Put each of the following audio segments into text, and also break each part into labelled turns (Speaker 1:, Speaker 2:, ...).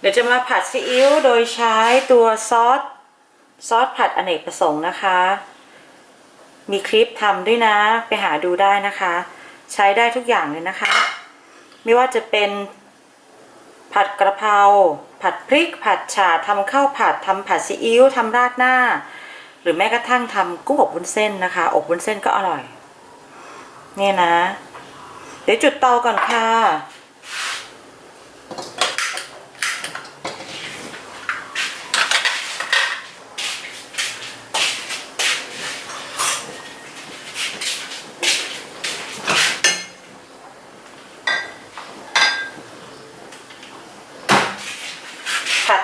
Speaker 1: เดี๋ยวจะมาผัดซีอิ๊วโดยใช้ตัวซอสซอสผัดอเนกประสงค์นะคะ มีคลิปทำด้วยนะ ไปหาดูได้นะคะ ใช้ได้ทุกอย่างเลยนะคะ ไม่ว่าจะเป็นผัดกระเพรา ผัดพริก ผัดฉ่าทำข้าวผัดทำผัดซีอิ๊วทำราดหน้า หรือแม้กระทั่งทำกุ้งอบวุ้นเส้นนะคะ อบวุ้นเส้นก็อร่อย เนี่ยนะ เดี๋ยวจุดเตาก่อนค่ะ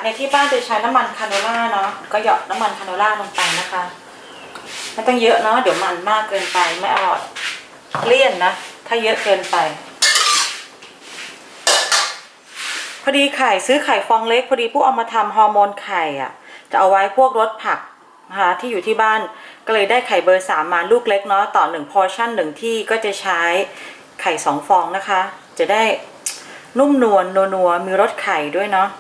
Speaker 1: ในที่บ้านจะใช้น้ำมันคาโนล่าเนาะก็หยอดน้ำมันคาโนล่าลงไปนะคะไม่ต้องเยอะเนาะเดี๋ยวมันมากเกินไปไม่อร่อยเลี่ยนนะ ถ้าเยอะเกินไป พอดีไข่ซื้อไข่ฟองเล็ก พอดีผู้เอามาทำฮอร์โมนไข่อะ จะเอาไว้พวกรสผักนะคะที่อยู่ที่บ้านก็เลยได้ไข่เบอร์สามมาลูกเล็กเนาะต่อหนึ่งพอชั่นหนึ่งที่ก็จะใช้ไข่สองฟองนะคะ จะได้นุ่มนวลนัวๆมีรสไข่ด้วยเนาะ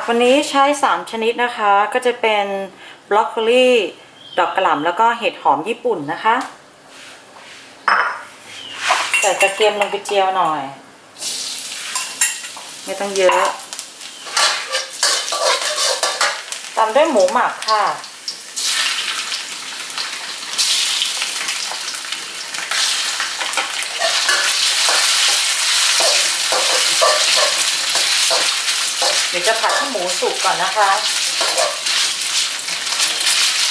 Speaker 1: กวันนี้ใช้ 3 ชนิดนะคะ ก็จะเป็นบรอกโคลีดอกกระหล่ำแล้วก็เห็ดหอมญี่ปุ่นนะคะ ใส่กระเทียมลงไปเจียวหน่อย ไม่ต้องเยอะตามด้วยหมูหมักค่ะ เดี๋ยวจะผัดให้หมูสุกก่อนนะคะ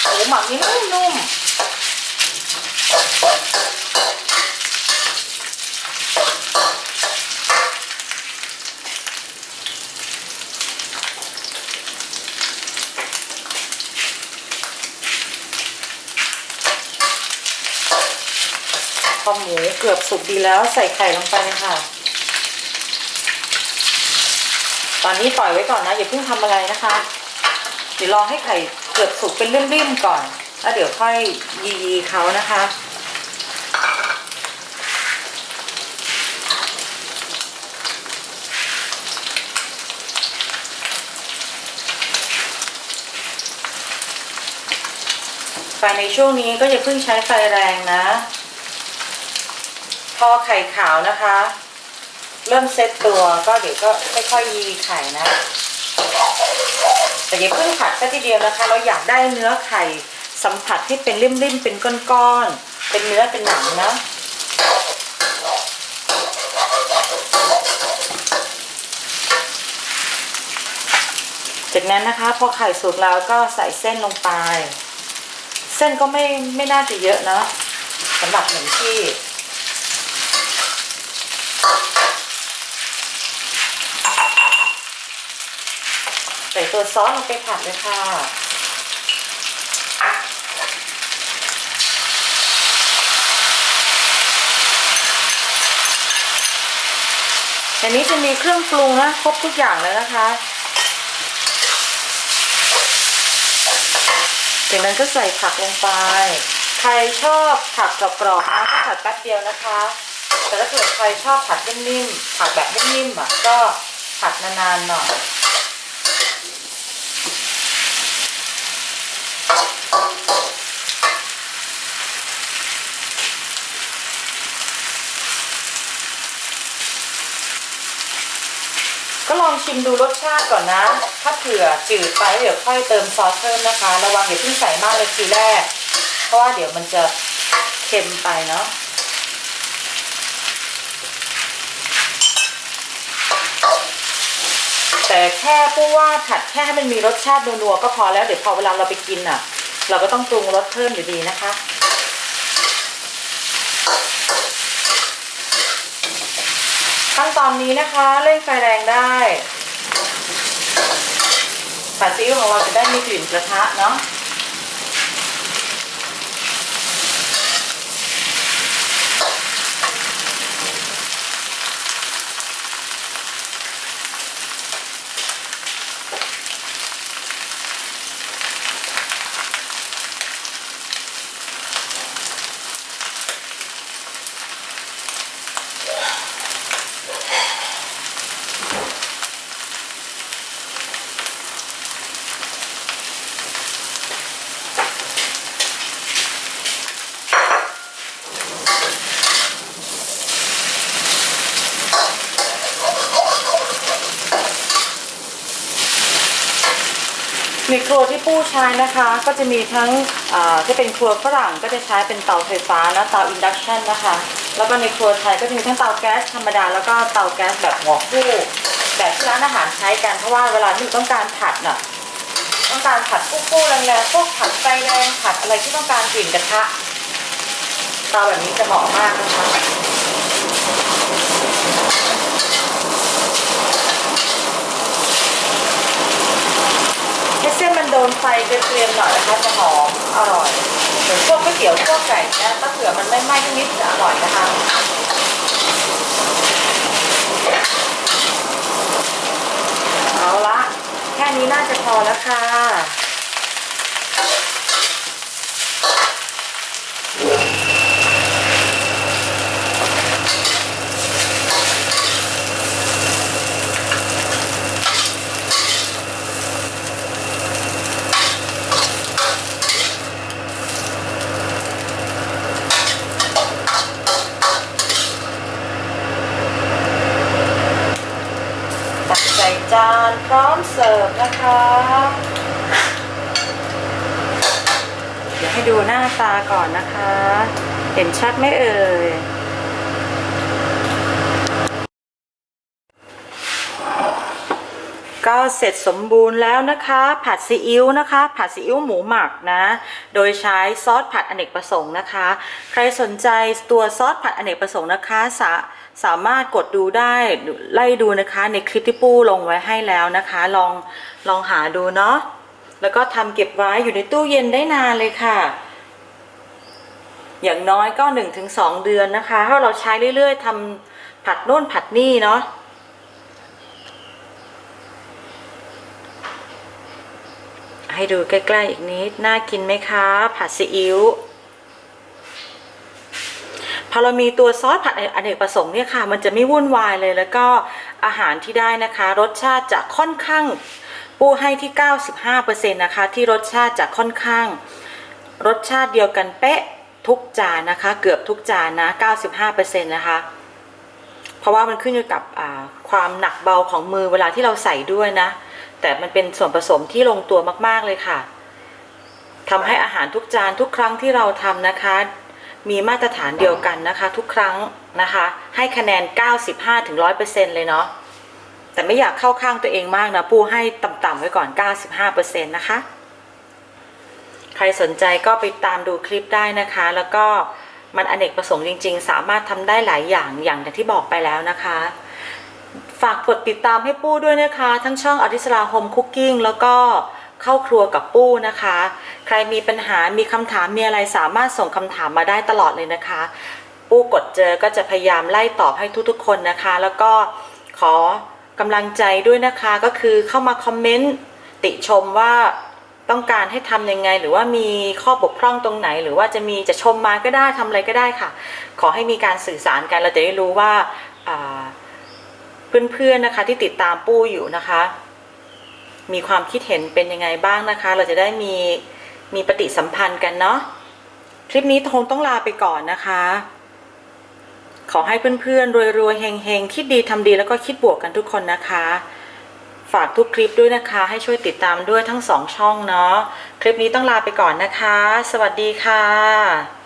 Speaker 1: หมูหมักนี่นุ่มๆพอหมูเกือบสุกดีแล้วใส่ไข่ลงไปเลยค่ะ ตอนนี้ปล่อยไว้ก่อนนะอย่าเพิ่งทำอะไรนะคะ เดี๋ยวรอให้ไข่เกือบสุกเป็นริ่มๆก่อน แล้วเดี๋ยวค่อยยีเขานะคะไฟในช่วงนี้ก็อย่าเพิ่งใช้ไฟแรงนะ พอไข่ขาวนะคะ เริ่มเซตตัวก็เดี๋ยวก็ค่อยๆยีไข่นะ แต่อย่าเพิ่งผัดซะทีเดียวนะคะ เราอยากได้เนื้อไข่สัมผัสที่เป็นริ่มๆเป็นก้อนๆเป็นเนื้อเป็นหนังนะจากนั้นนะคะพอไข่สุกแล้วก็ใส่เส้นลงไป เส้นก็ไม่ไม่น่าจะเยอะนะสำหรับหนึ่งที่ ส่ตัวซอสลงไปผัดเลยค่ะในนี้จะมีเครื่องปรุงนะครบทุกอย่างเลยนะคะจากนั้นก็ใส่ผักลงไป ใครชอบผักกรอบๆนะก็ผัดแป๊บเดียวนะคะ แต่ถ้าเกิดใครชอบผัดนิ่มๆผัดแบบนิ่มๆอะก็ผัดนานๆหน่อย ก็ลองชิมดูรสชาติก่อนนะ ถ้าเผื่อจืดไปเดี๋ยวค่อยเติมซอสเพิ่มนะคะ ระวังอย่าเพิ่งใส่มากเลยทีแรก เพราะว่าเดี๋ยวมันจะเค็มไปเนาะแต่แค่พูดว่าผัดแค่ให้มันมีรสชาตินัวๆก็พอแล้วเดี๋ยวพอเวลาเราไปกินอะ เราก็ต้องปรุงรสเพิ่มอยู่ดีนะคะ ขั้นตอนนี้นะคะเร่งไฟแรงได้ผัดซีอิ๊วของเราจะได้มีกลิ่นกระทะเนาะ ในครัวที่ปู้ใช้นะคะ ก็จะมีทั้งที่เป็นครัวฝรั่งก็จะใช้เป็นเตาไฟฟ้านะเตาอินดักชันนะคะ แล้วก็ในครัวไทยก็จะมีทั้งเตาแก๊สธรรมดาแล้วก็เตาแก๊สแบบหัวคู่แบบที่ร้านอาหารใช้กันเพราะว่าเวลาที่ต้องการผัดน่ะต้องการผัดคู่ๆแรงๆพวกผัดไฟแรงผัดอะไรที่ต้องการกลิ่นกระทะเตาแบบนี้จะเหมาะมากนะคะ ให้เส้นมัน โดนไฟเกรียมๆหน่อยนะคะจะหอมอร่อยเหมือนพวกก๋วยเตี๋ยวพวกไก่เนี่ยถ้าเผื่อมันไม่ไหม้ทั้งนิดจะอร่อยนะคะเอาละแค่นี้น่าจะพอแล้วค่ะ ตักใส่จานพร้อมเสิร์ฟนะคะ เดี๋ยวให้ดูหน้าตาก่อนนะคะ เห็นชัดไหมเอ่ย เสร็จสมบูรณ์แล้วนะคะ ผัดซีอิ๊วนะคะ ผัดซีอิ๊วหมูหมักนะ โดยใช้ซอสผัดอเนกประสงค์นะคะ ใครสนใจตัวซอสผัดอเนกประสงค์นะคะสาสามารถกดดูได้ไล่ดูนะคะในคลิปที่ปู้ลงไว้ให้แล้วนะคะ ลองลองหาดูเนาะแล้วก็ทำเก็บไว้อยู่ในตู้เย็นได้นานเลยค่ะ อย่างน้อยก็ 1-2 เดือนนะคะ ถ้าเราใช้เรื่อยๆทำผัดโน่นผัดนี่เนาะ ให้ดูใกล้ๆอีกนิด น่ากินไหมคะ ผัดซีอิ๊วพอเรามีตัวซอสผัดอเนกประสงค์เนี่ยค่ะ มันจะไม่วุ่นวายเลยแล้วก็อาหารที่ได้นะคะ รสชาติจะค่อนข้างปูให้ที่ 95%นะคะ ที่รสชาติจะค่อนข้าง รสชาติเดียวกันเป๊ะทุกจานนะคะ เกือบทุกจานนะ 95%นะคะ เพราะว่ามันขึ้นอยู่กับความหนักเบาของมือเวลาที่เราใส่ด้วยนะ แต่มันเป็นส่วนผสมที่ลงตัวมากๆเลยค่ะทำให้อาหารทุกจานทุกครั้งที่เราทำนะคะ มีมาตรฐานเดียวกันนะคะ ทุกครั้งนะคะ ให้คะแนน 95-100%เลยเนาะแต่ไม่อยากเข้าข้างตัวเองมากนะปูให้ต่ำๆไว้ก่อน 95%นะคะ ใครสนใจก็ไปตามดูคลิปได้นะคะ แล้วก็มันอเนกประสงค์จริง ๆ สามารถทำได้หลายอย่างอย่างที่บอกไปแล้วนะคะ ฝากกดติดตามให้ปู้ด้วยนะคะ ทั้งช่องอริสราโฮมคุกกิ้งแล้วก็เข้าครัวกับปู้นะคะ ใครมีปัญหามีคำถามมีอะไรสามารถส่งคำถามมาได้ตลอดเลยนะคะ ปู้กดเจอก็จะพยายามไล่ตอบให้ทุกๆคนนะคะ แล้วก็ขอกำลังใจด้วยนะคะก็คือเข้ามาคอมเมนต์ติชมว่าต้องการให้ทำยังไง หรือว่ามีข้อบกพร่องตรงไหน หรือว่าจะมีจะชมมาก็ได้ทำอะไรก็ได้ค่ะ ขอให้มีการสื่อสารกันเราจะได้รู้ว่าอ่า เพื่อนๆนะคะที่ติดตามปู้อยู่นะคะ มีความคิดเห็นเป็นยังไงบ้างนะคะ เราจะได้มีมีปฏิสัมพันธ์กันเนาะคลิปนี้คงต้องลาไปก่อนนะคะ ขอให้เพื่อนๆรวยๆเฮงๆคิดดีทำดีแล้วก็คิดบวกกันทุกคนนะคะ ฝากทุกคลิปด้วยนะคะ ให้ช่วยติดตามด้วยทั้งสองช่องเนาะคลิปนี้ต้องลาไปก่อนนะคะ สวัสดีค่ะ